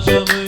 bir dert Başım bir dert Açılmıyor